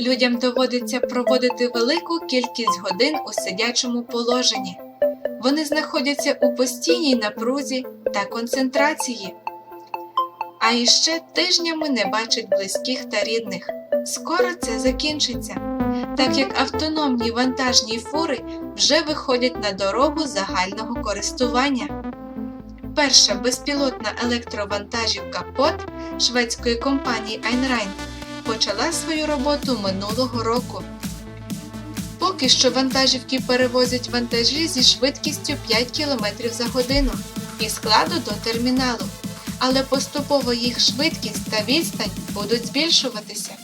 Людям доводиться проводити велику кількість годин у сидячому положенні. Вони знаходяться у постійній напрузі та концентрації. А іще тижнями не бачать близьких та рідних. Скоро це закінчиться, так як автономні вантажні фури вже виходять на дорогу загального користування. Перша безпілотна електровантажівка ПОТ шведської компанії Einrein почала свою роботу минулого року. Поки що вантажівки перевозять вантажі зі швидкістю 5 км за годину із складу до терміналу, але поступово їх швидкість та відстань будуть збільшуватися.